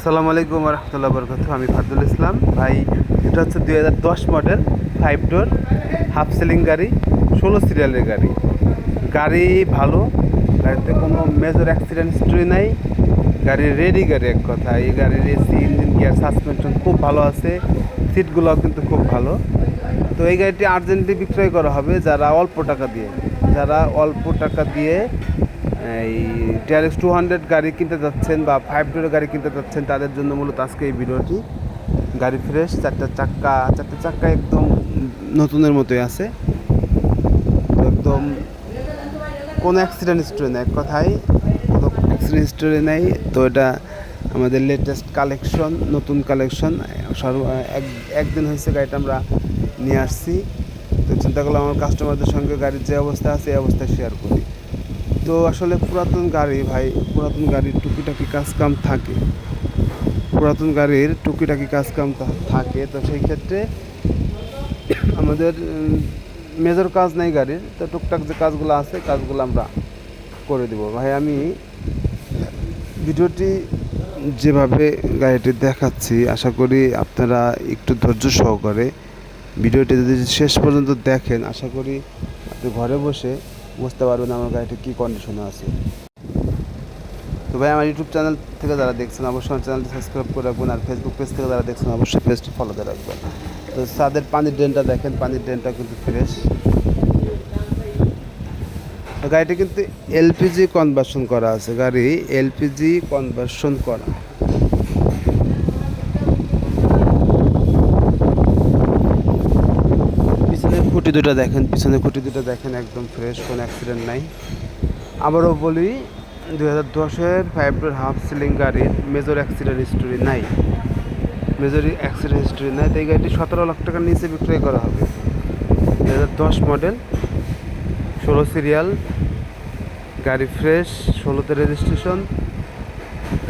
আসসালামু আলাইকুম রহমতুল্লাহ বরকত আমি ফাদুল ইসলাম। ভাই, এটা হচ্ছে দুই হাজার দশ model five door half ceiling গাড়ি, ষোলো সিরিয়ালের গাড়ি। গাড়ি ভালো, গাড়িতে কোনো মেজর অ্যাক্সিডেন্ট হিস্ট্রি নাই। গাড়ির রেডি গাড়ি এক কথা। এই গাড়ির এসি ইঞ্জিন গিয়ার সাসপেনশন খুব ভালো আছে। সিটগুলো কিন্তু খুব ভালো। তো এই গাড়িটি আর্জেন্টলি বিক্রয় করা হবে যারা অল্প টাকা দিয়ে। যারা অল্প টাকা দিয়ে এই টিআরএক্স টু হান্ড্রেড গাড়ি কিনতে যাচ্ছেন বা ফাইভ ডোরের গাড়ি কিনতে যাচ্ছেন, তাদের জন্য মূলত আজকে এই ভিডিওটি। গাড়ি ফ্রেশ চারটা চাক্কা চারটা চাক্কা একদম নতুনের মতোই আছে। একদম কোনো অ্যাক্সিডেন্ট হিস্টোরি নেই, এক কথায় কোনো অ্যাক্সিডেন্ট হিস্টোরি নেই। তো এটা আমাদের লেটেস্ট কালেকশন নতুন কালেকশন সর্ব এক একদিন হয়েছে গাড়িটা আমরা নিয়ে আসছি। তো চিন্তা করলাম আমার কাস্টমারদের সঙ্গে গাড়ির যে অবস্থা আছে, এই অবস্থা শেয়ার করি। তো আসলে পুরাতন গাড়ি ভাই, পুরাতন গাড়ির টুকিটাকি কাজ কাম থাকে। পুরাতন গাড়ির টুকিটাকি কাজ কাম থাকে। তো সেই ক্ষেত্রে আমাদের মেজর কাজ নাই গাড়ির। তো টুকটাক যে কাজগুলো আছে, কাজগুলো আমরা করে দেবো। ভাই, আমি ভিডিওটি যেভাবে গাড়িটি দেখাচ্ছি, আশা করি আপনারা একটু ধৈর্য সহকারে ভিডিওটি যদি শেষ পর্যন্ত দেখেন, আশা করি আপনি ঘরে বসে বুঝতে পারবেন আমার গাড়িটি কী কন্ডিশনে আছে। তো ভাই, আমার ইউটিউব চ্যানেল থেকে যারা দেখছেন, অবশ্যই আমার চ্যানেলটি সাবস্ক্রাইব করে রাখবেন আর ফেসবুক পেজ থেকে যারা দেখছেন, অবশ্যই পেজটি ফলো করে রাখবেন। তো তাদের পানির ড্রেনটা দেখেন, পানির ড্রেনটা কিন্তু ফ্রেশ গাড়িটি কিন্তু এলপিজি কনভার্সন করা আছে। গাড়ি এলপিজি কনভার্সন করা। খুঁটি দুটো দেখেন পিছনের খুঁটি দুটো দেখেন, একদম ফ্রেশ কোনো অ্যাক্সিডেন্ট নাই। আবারও বলি দু হাজার দশের ফাইভ ডোর হাফ সিলিং গাড়ির মেজর অ্যাক্সিডেন্ট হিস্টোরি নাই। মেজর অ্যাক্সিডেন্ট হিস্টোরি নাই, তো এই গাড়িটি সতেরো লাখ টাকার নিচে বিক্রয় করা হবে। দু হাজার দশ মডেল ষোলো সিরিয়াল গাড়ি ফ্রেশ ষোলোতে রেজিস্ট্রেশন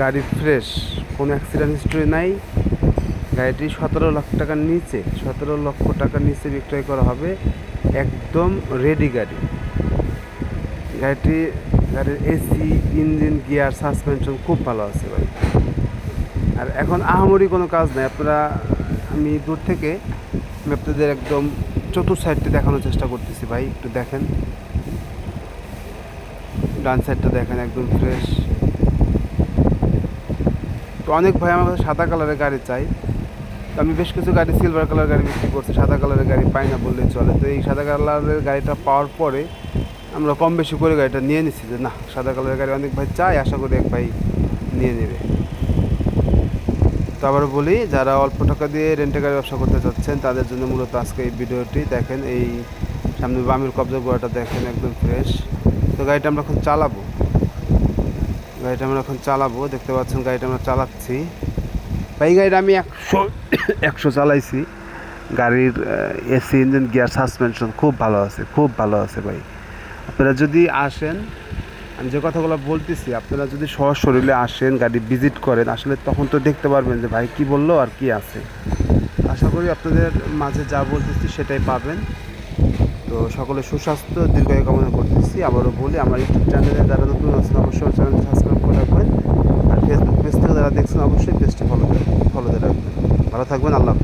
গাড়ি ফ্রেশ কোনো অ্যাক্সিডেন্ট হিস্টোরি নাই। গাড়িটি সতেরো লাখ টাকার নিচে, সতেরো লক্ষ টাকার নিচে বিক্রয় করা হবে একদম রেডি গাড়ি। গাড়িটি, গাড়ির এসি ইঞ্জিন গিয়ার সাসপেনশন খুব ভালো আছে ভাই। আর এখন আহামরি কোনো কাজ নেই, আপনারা, আমি দূর থেকে আপনাদের একদম চতুর সাইডটি দেখানোর চেষ্টা করতেছি ভাই, একটু দেখেন। ডান সাইডটা দেখেন একদম ফ্রেশ তো অনেক ভাই আমার সাদা কালারের গাড়ি চাই। তো আমি বেশ কিছু গাড়ি সিলভার কালার গাড়ি বিক্রি করছি, সাদা কালারের গাড়ি পাই না বললেই চলে। তো এই সাদা কালারের গাড়িটা পাওয়ার পরে আমরা কম বেশি করে গাড়িটা নিয়ে নিছি যে, না, সাদা কালারের গাড়ি অনেক ভাই চাই আশা করি এক ভাই নিয়ে নেবে। তো আবার বলি, যারা অল্প টাকা দিয়ে রেন্টে গাড়ি ব্যবসা করতে চাচ্ছেন, তাদের জন্য মূলত আজকে এই ভিডিওটি। দেখেন, এই সামনে বামির কবজা গোয়াটা দেখেন একদম ফ্রেশ তো গাড়িটা আমরা এখন চালাবো। গাড়িটা আমরা এখন চালাবো। দেখতে পাচ্ছেন গাড়িটা আমরা চালাচ্ছি। এই গাড়িটা আমি একশো একশো চালাইছি। গাড়ির এসি ইঞ্জিন, গিয়ার সাসপেনশন খুব ভালো আছে, খুব ভালো আছে ভাই। আপনারা যদি আসেন, আমি যে কথাগুলো বলতেছি, আপনারা যদি সহজ শরীরে আসেন, গাড়ি ভিজিট করেন, আসলে তখন তো দেখতে পারবেন যে ভাই কি বলল আর কি আছে। আশা করি আপনাদের মাঝে যা বলতেছি সেটাই পাবেন। তো সকলে সুস্বাস্থ্য, দীর্ঘায়ু কামনা করতেছি। আবারও বলি, আমার ইউটিউব চ্যানেলে যারা নতুন আছেন, অবশ্যই চ্যানেল সাবস্ক্রাইব করে রাখবেন। আর ফেসবুক পেজ থেকে যারা দেখছেন, অবশ্যই পেজটি ফলো ফলো দিয়ে রাখবেন ভালো থাকবেন আল্লাহ।